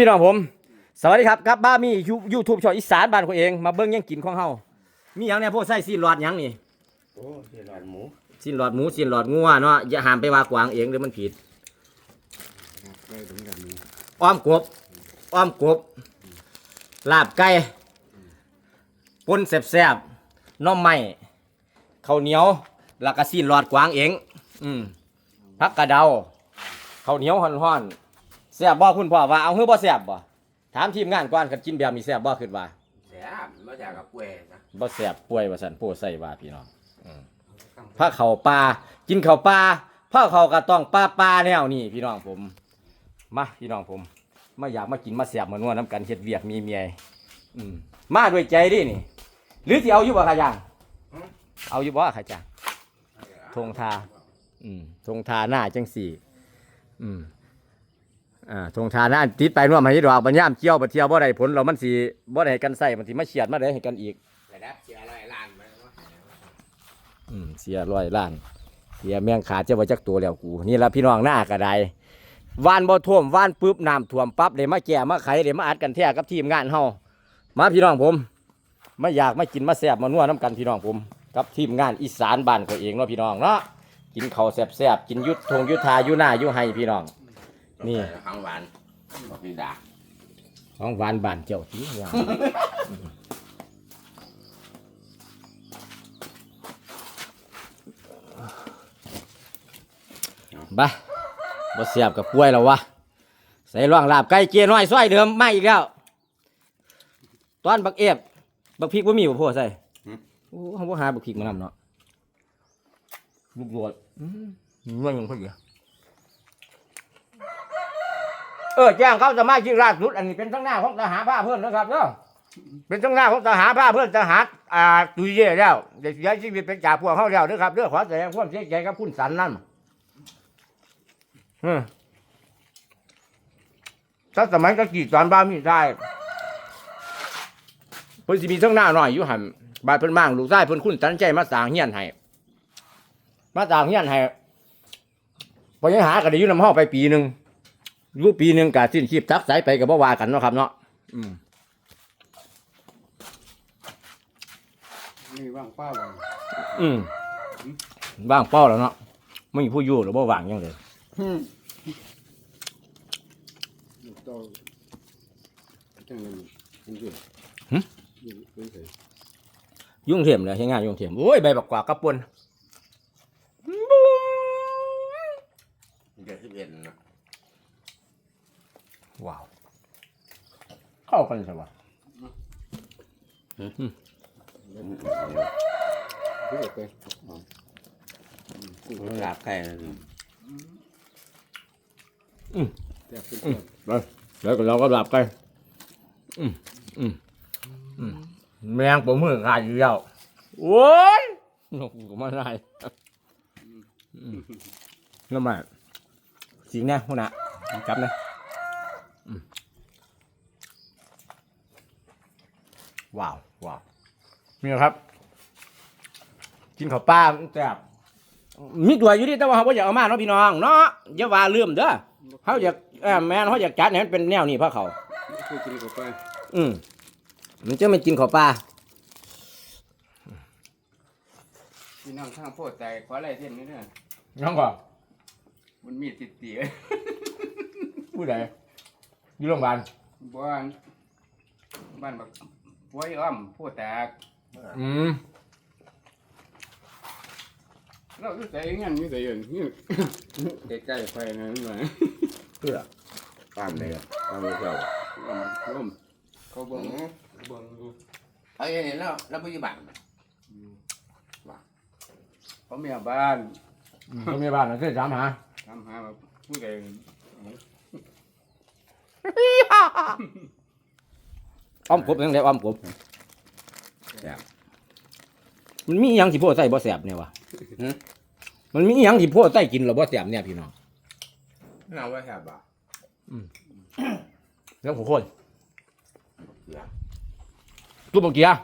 พี่น้องผม สวัสดีครับครับบ้ามียูทูบช่องอีสานบ้านคนเองมาเบิ้งหยังกินของเฮามีหยังเนี่ยพวกไส้ซีนหลอดหยังนี่โอ้เสียหลอดหมูซีนหลอดหมูซีนหลอดงัวเนาะอย่าหามไปว่ากวางเองเดี๋ยวมันผิดได้ถึงกันนี้อ้อมกบอ้อมกบลาบไก่ปนแซ่บๆหน้อมไม้ข้าวเหนียวแล้วก็ซีนหลอดกวางเองอืมผักกระเดาข้าวเหนียวห่อนๆ แซ่บบ่คุณพ่อว่าเอาเฮือบ่แซ่บบ่ถามทีมงานก่อนกันกินแบบนี้แซ่บบ่ขึ้นว่าแซ่บมาจากกับป่วยนะบ่แสบป่วยว่าสันโพใส่ว่าพี่น้องผ้าเข่าปลากินเข่าวปลาผ้าเข่าก็ต้องปลาปลาแนวนี่พี่น้องผมมาพี่น้องผมมาอยากมากินมาแสบมานวดน้ำกันเฮ็ดเวียกมีเมียอืมมาด้วยใจดินี่ หรือที่เอาอยู่บ่ขายางเอาอยู่บ่ขายางทงทา อืมทงทาหน้าจังสี่ อืม อ่าทงทาหน้าติดไปนวดมาให้ดอกบัญญามเกี่ยวบัดเที่ยวบ่ได้ผลเรามันสิบ่ได้ให้กันใส่มันสิมาเฉียดมาได้ให้กันอีกระดับเสียร้อยล้านไปวะอืมเสียร้อยล้านเสียแมงขาดเจ้าว่าจักตัวแล้วกูนี่ละพี่น้องหน้ากระไดวานบ่ท่วมวานปุ๊บน้ำท่วมปั๊บเดี๋ยวมาแก่มาไขเดี๋ยวมาอัดกันแท้กับทีมงานเฮามาพี่น้องผมมาอยากมากินมาแซ่บมานัวน้ำกันพี่น้องผมกับทีมงานอีสานบ้านเขาเองเนาะพี่น้องเนาะกินข้าวแซ่บๆกินยุทธทงยุทธายุหน้ายุให้พี่น้อง นี่ข้างหวานบอกพี่ดาของหวานบ้านเจ้าทีอย่างบ้าบ่เสียบกับป่วยแล้ววะ ใส่ร่องลาบไก่เจียน้อยซอยเดิมมาอีกแล้ว ตอนบักเอฟบักพริกบ่มีบ่พ่อใส่โอ้เฮาบ่หาบักพริกมานำเนาะลูกโดดอื้อมันยังเพิ่นอยู่ เออแจ้งเขาสมาชิกล่าสุดอันนี้เป็นทั้งหน้าของทหารผ้าเพิ่อนนะครับเนาะเป็นทั้งหน้าของทหารผ้าเพิ่อนทหารอ่าตุยเย่แล้วได้เสียชีวิตเป็นจากพวกเฮาแล้วเด้อครับเด้องขอแสดงความเสียใจกับคุณสันนั่นอืมถ้าสมัยก็กี่ตอนบ้ามีได้เพิ่นสิมีทั้งหน้าหน่อยอยู่หันบาดเพิ่นมั่งลูกชายเพิ่นคุณตันใจมาสางเฮียนให้มาสางเฮียนให้พอยังหากันได้อยู่นำห้องไปปีหนึ่ง อยู่ปีหนึ่งกะสิ้นชีพทักสายไปกับบ่ว่ากันเนาะครับเนาะอืมนี่ว่างเป้าเลยอืมว่างเป้าแล้วเนาะไม่มีผู้อยู่หรือบ่ว่างหยังเลยโตจังเลยมันอยู่อยู่เป็นไงยุ่งเถียมเลยใช้งานยุ่งเถียมโอ้ยใบบักกวาดกระปนเดือนสิบเอ็ดนะ ว้าว เข้ากันใช่ปะสิบเอ็ดไปกูหลับไก่เลยแต่เป็นอืมไปแล้วก็เราก็หลับไปอืมอืมอืมแมงผมมือขาดอยู่แล้วโอ้ยนกก็ไม่ได้อืมแล้วมาสิงแน่หัวหน้าจับนะอืม ว้าวว้าวนี่ครับ กินข้าวปลาแซ่บมีตัวอยู่ดิแต่ว่าเขาบ่อยากเอามาเนาะพี่น้องเนาะอย่าว่าลืมเด้อเขาอยากเอ่อแม่นเขาอยากจัดให้มันเป็นแนวนี้เพราะเขาคุยกินกับไปอืมมันจะไม่กินข้าวปลาพี่น้องข้างโพดใจขออะไรเส้นนี้เนี่ยน้องก่อนมันมีติดเตี๋ยผู้ใด อยู่โรงพยาบาลบ้านบ้านแบบป่วยอ้อมโพดแตกอืมเราใส่เงี้ยนี่ใส่เงินนี่ใกล้ๆไฟนั่นหน่อยเพื่อตามเลยตามเลยเจ้าร่มเขาเบิ่งเบิ่งดูเอาอย่างนี้แล้วแล้วปัจจุบันว่าเขาเมียบ้านโรงพยาบาลนะเพื่อถามหาทำหามาผู้ใด อ้อมกบยังไงอ้อมกบมันมีอหยังที่พวกใส่บ่แสบเนี่ยวะมันมีอหยังที่พวกใส่กินหรือบ่แสบเนี่ยพี่น้องน่าว่าแซ่บอะแล้วผมคนตู้บกเกียร์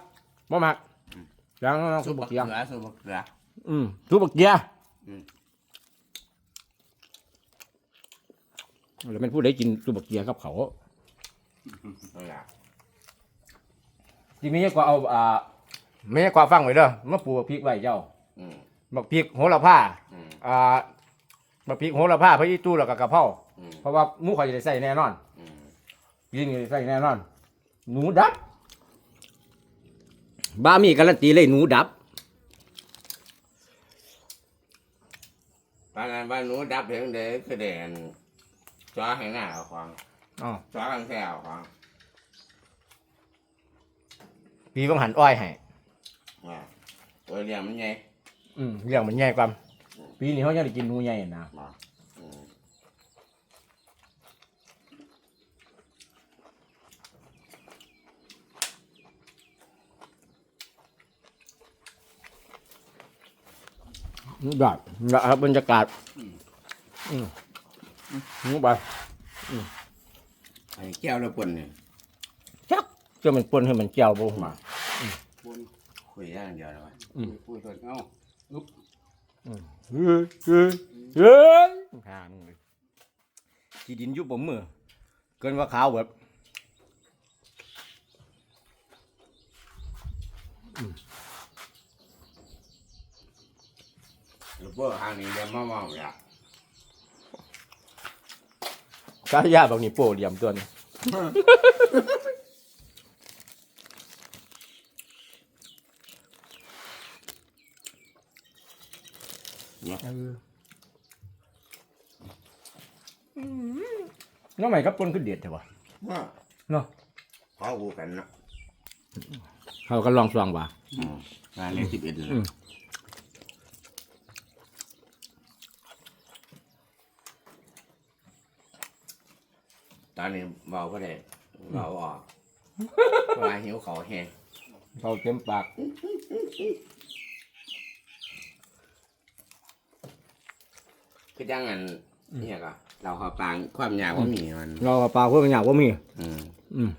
บ่มักยังตู้บกเกียร์เกลือสูบเกลือ อืมตู้บกเกียร์อืม แล้วมันพูดได้กินตู้บกเกียร์กับเขานั่นแหละทีนี้ก็เอาอ่าไม่ใช่ความฟังไว้เด้อมาปลูกพริกไว้เจ้าอืมบักพริกโหระพาอืมอ่าบักพริกโหระพาพระอีตู้แล้วก็กะเพราอืมเพราะว่าหมูเขาจะได้ใส่แน่นอนอืมยิงจะได้ใส่แน่นอน หนูดับ บ้ามีการันตีเลยหนูดับบ้านนั้นบ้านหนู้ดับเพียงเด็กคือเด่น จ้าข้างหน้าเอาควางอ๋อจ้าข้างแท้เอาควางปีบังหันอ้อยให้อ่าตัวเรียมมันไงอืมเรื่องมันใหญ่กว่าปีนี้เขายังได้กินหนูใหญ่นะมาอืมได้นะครับบรรยากาศอืม หนูไปไอ้แก้วแล้วปนเนี่ยจักจะมันปนให้มันเจียวบ่มาบนคุยอย่างเดียวเลยวะปุ้ยถอดเอ้าลุกเฮ้ยเฮ้ยเฮ้ยห่างเลยขี้ดินอยุบบ่มือเกินว่าขาวแบบลูกเบอร์ทางนี้เรียมมามองเลยอะ กายาบางนี่โปรเหลี่ยมตัวนี้น้องใหม่กับปนคือเด็ดใช่ปะว่าเนาะพอกูกันเนาะเขาก็ลองสว่างว่าอืมงานเลี้ยงสิบเอ็ดเลย อืมตอนนี้เบาก็ได้เบาออกเวลาหิวเขาแห้งเขาเต็มปากคือจังอันเนี่ยก็เราขอปางความยาวว่ามีมันเราปลาเพื่อนอยากว่ามี อืมอืม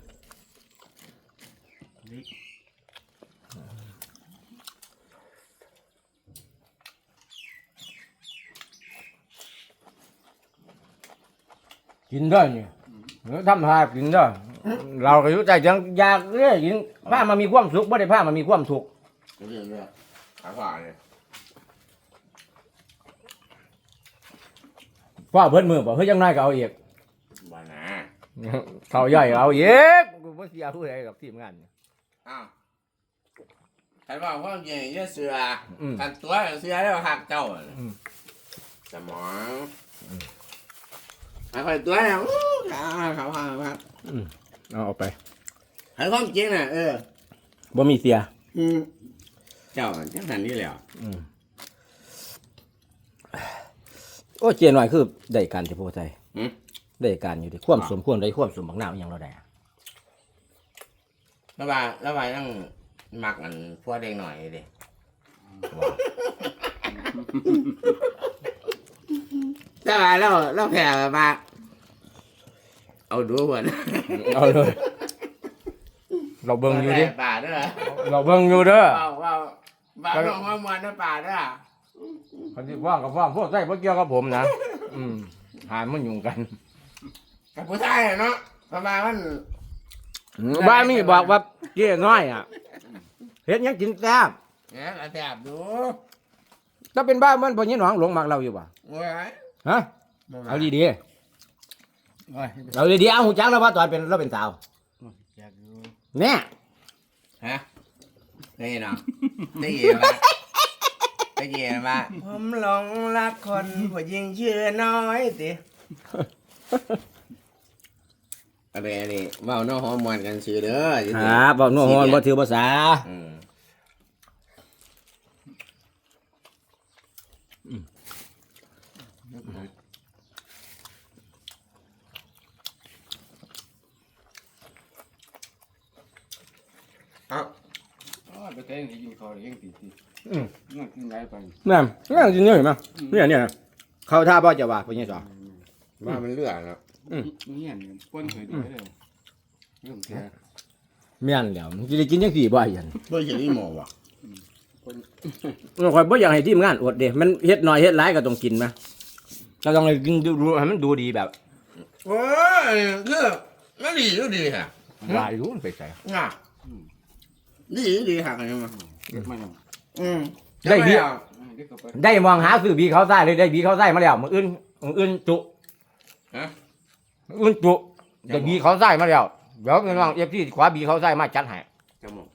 กินได้เนี่ยเออ ทำทากินได้เราก็อยู่ใจจังอยากเรื่อยกินผ้ามันมีความสุขไม่ได้ผ้ามันมีความสุขเรื่อยเรื่อยขาขวาเลยว่าเพิ่นมือบอกเฮ้ยยังน้อยก็เอาอีกบ้านะเขาใหญ่เอาอีกกูไม่เสียผู้ใดกับทีมงานเนี่ยอ้าวใครบอกว่าใหญ่เยอะเสืออมกันตัวเสือแล้วหักเจ้าอะอืมสมอง ไม่ค่อยตัวเนี่ยอู้ขาเขาพาพักเอาเอาไปให้ความจริงน่ะเออบ่มีเสีย อืมเจ้าจังสันนี่แหละอืมโอ้เจนหน่อยคือได้การที่พ่อใจอืมได้การอยู่ดิความสมควรได้ความสมบักหน้าอหย่างเราได้อะแล้วว่าแล้วว่าต้องมักอันพวกเด็กหน่อยเด็ แต่ว่าเราเราแผ่แบบว่าเอาดูหัวนะเอาเลย เราเบิ่งอยู่ดิป่าเด้อเราเบิ่งอยู่เด้อว้าวว้าวบ้านน้องว่ามวนนะป่าเด้อคันที่ว่างกับว่างพวกใจบ่เกี่ยวกับผมนะ อืมหามันยุ่งกันกับผู้ชายอะเนาะประมาณมันบ้านนี่บอกว่าเจ๊น้อยอะเฮ็ดหยังกินแซ่บเนี่ยกระแทบดูถ้าเป็นบ้านมันบ่ยินหวังหลงมักเราอยู่บ่โอ้ย ฮะเอาดีๆเอาดีๆเอาหูจักแล้วว่าตอนเป็นเราเป็นสาวอยากอยู่แน่ฮะได้ยินเนาะได้ยินปะได้ยินปะผมหลงรักคนผู้หญิงชื่อน้อยสิอะไรนี่เว้าน้องหอมมวนกันชื่อเด้อสิครับบ่นัวฮอนบ่ถือภาษาอืมเอา อ๋อไปเต้นให้ อยู่เขาเองตีตีอืมนั่งกินได้ไปนั่นนั่นจริงๆเห็นมั้ยเนี่ยเนี่ยเขาท่าบ่จะว่าเป็นยังไงว่ามันเลือดแล้วเนี่ยป้นเคยได้เลยเรื่องแค่แม่นแล้วมันสิได้กินจังซี่บ่ยันเพื่อจะได้หมอวะมันข่อยบ่อยากให้ทีมงานอดเด้มันเฮ็ดน้อยเฮ็ดหลายก็ต้องกินนะก็ต้องกินดูให้มันดูดีแบบโอ้ยคือมันดีอยู่ดีฮะลายรู้มันไปใส่น่ะดีดีหักกันยังมา เก็บมาแล้วอืมได้ดีอ่าเก็บเข้าไปได้มองหาซื้อบีเขาใส่เลยได้บีเขาใส่มาแล้วมืออื่นมืออื่นจุฮะมื้ออื่นจุได้บีเขาใส่มาแล้วเดี๋ยวน้องเอฟซีขวาบีเขาใส่มาจัดให้จมูก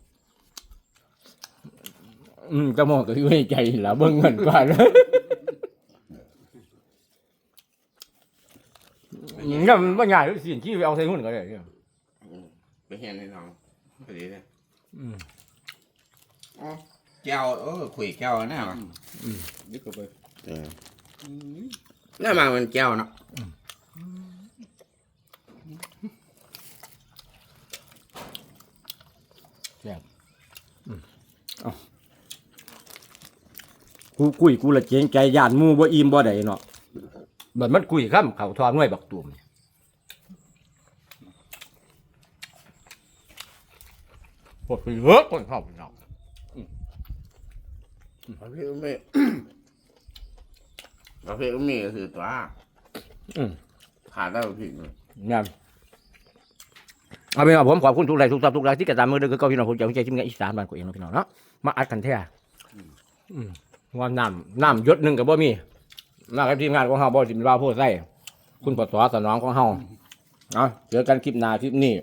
อืมจะมองก็อยู่ในใจละเบิ่งเงินก่อนเนี่ยมันบ่ง่ายเลยสิที่ไปเอาใส่หุ้นก็ได้เนี่ยอืมไปเห็นให้น้องพอดีเลยอืมอ๋อ แก้วเออคุยแก้วนะวะเก็บเข้าไปเออแล้วมามันแก้วเนาะกูคุยกูละเจงใจย่านหมู่บ่อิ่มบ่ได้เนาะบัดมันคุยคำเขาทอหน่วยบักตุ่มปวดไปเยอะคนชอบเนาะประเภทไม่ประเภทไม่ก็คือตัวอืม ขาดได้ผิดเลยเนี่ยเอาเป็นว่าผมขอบคุณทุกไลค์ทุกซับทุกไลค์ที่กระตามมือเด้อคือเก็พี่น้องผมจะใจชิมกันอีสานบ้านกูเองเนาะพี่น้องเนาะมาอัดกันแท้อืมว่าน้ำน้ำหยศหนึ่งกับบ่มีมากับทีมงานของเฮาบ่สิเป็นว่าโพดไส้คุณปสสนองของเฮาเนาะเจอกันคลิปหน้าคลิปนี้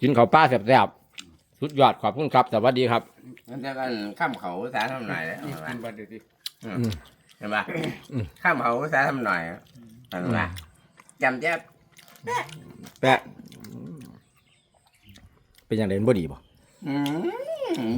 กินข้าวปลาแซ่บๆสุดยอดขอบคุณครับสวัสดีครับ งั้นจะกันข้ามเขาภาษาทำหน่อยแล้วกิเห็นปะนบัตรเดี๋ยวดิเห็นปะข้ามเขาภาษาทำหน่อยอะเห็นปะจำแจ๊บแปะเป็นอย่างไรบ่ดีบ่ อืม